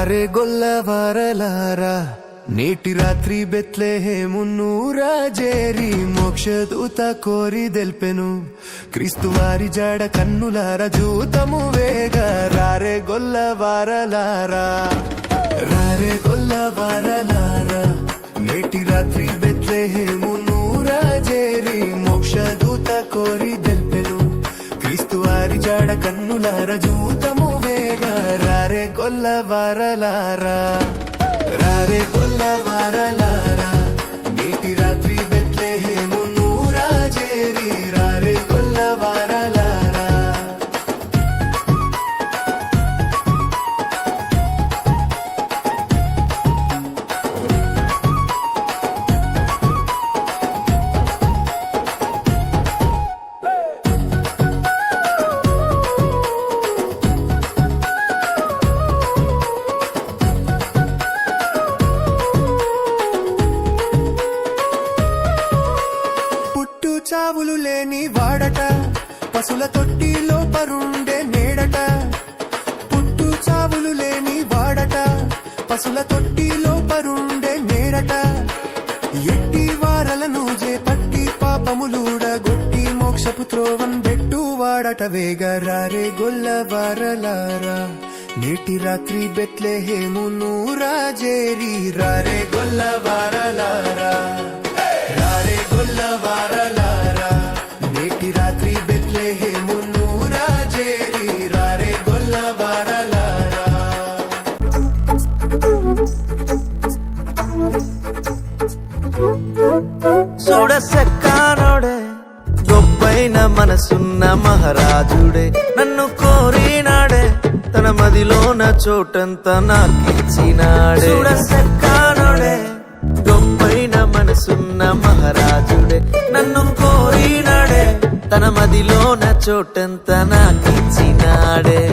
అరే గొల్ల వారలారా. నేటి రాత్రి బెత్లేహేమును రాజేరి మోక్షదూత కోరి దెల్పెను. క్రీస్తువారి జాడ కన్నులార జూతము వేగ. రారే గొల్ల వారలారా. రారే గొల్ల వారలారా. నేటి రాత్రి బెత్లేహేమును రాజేరి మోక్షదూత కోరి దెల్పెను. క్రీస్తువారి జాడ కన్నులార జూత வரலாறா? చావులు లేని వాడట. పశుల తొట్టిలో పరుండే నేడట. పుట్టు చావులు లేని వాడట. పశుల తొట్టిలో పరుండే నేడట. ఎట్టి వారలను చేపట్టి పాపములూడ గొట్టి మోక్షపు త్రోవన్ బెట్టు వాడట వేగరారే గొల్ల వారలారా. నేటి రాత్రి బెత్లెహేము నూరా జేరి రారే గొల్ల వారలారా. రారే గొల్ల వారలారా. చూడసెక్కానోడే గొప్పైన మనసున్న మహారాజుడే. నన్ను కోరినాడే తన మదిలోన చోటంతా నాకిచ్చినాడే. చూడసెక్కానోడే గొప్పైన మనసున్న మహారాజుడే. నన్ను కోరినాడే తన మదిలోన చోటంతా నాకిచ్చినాడే.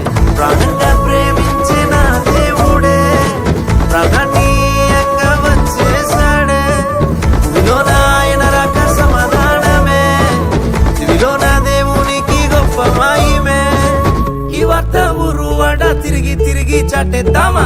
తిరిగి తిరిగి చాటేద్దామా?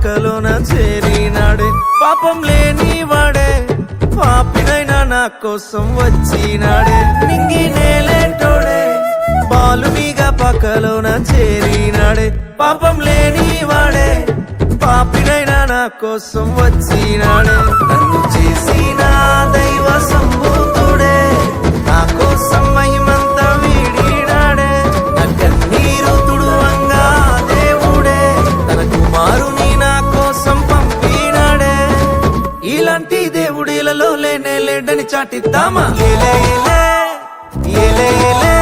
బాలునిగా పక్కలోన చేరినాడే. పాపం లేని వాడే. పాపినైనా నా కోసం వచ్చినాడే. నింగి నేలేటోడే. బాలునిగా పక్కలోన చేరినాడే. పాపం లేని వాడే. పాపినైనా నా కోసం వచ్చినాడే. నన్ను చేసిన దైవ సంభూతుడే. నా కోసం కళ్ళలో లేనే లేడని చాటిద్దామా ఏలే ఏలే ఏలే ఏలే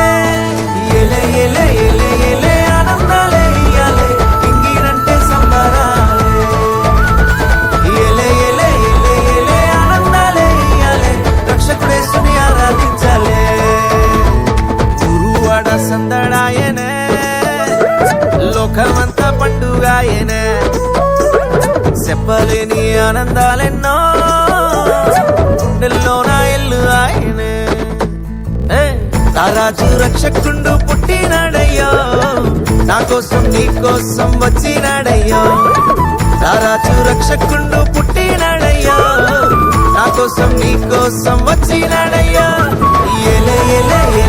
ఏలే ఏలే ఏలే ఏలే ఆనందాలే ఇయ్యాలే ఇంగినంటే సంబరాలే ఏలే ఏలే ఏలే ఏలే ఆనందాలే ఇయ్యాలే రక్షకుడేసుని ఆరాధించాలే గురువాడ సందడాయనే లోకమంతా పండుగాయనే చెప్పలేని ఆనందాలెన్నో గుండెల్లో నా ఇల్లు ఆయనే. ఏ, తారాజు రక్షకుండు పుట్టినాడయ్యో. నా కోసం నీ కోసం వచ్చినాడయ్యో. తారాజు రక్షకుండు పుట్టినాడయ్యో. నా కోసం నీ కోసం వచ్చినాడయ్యో. ఎలే ఎలే ఎలే ఎలే.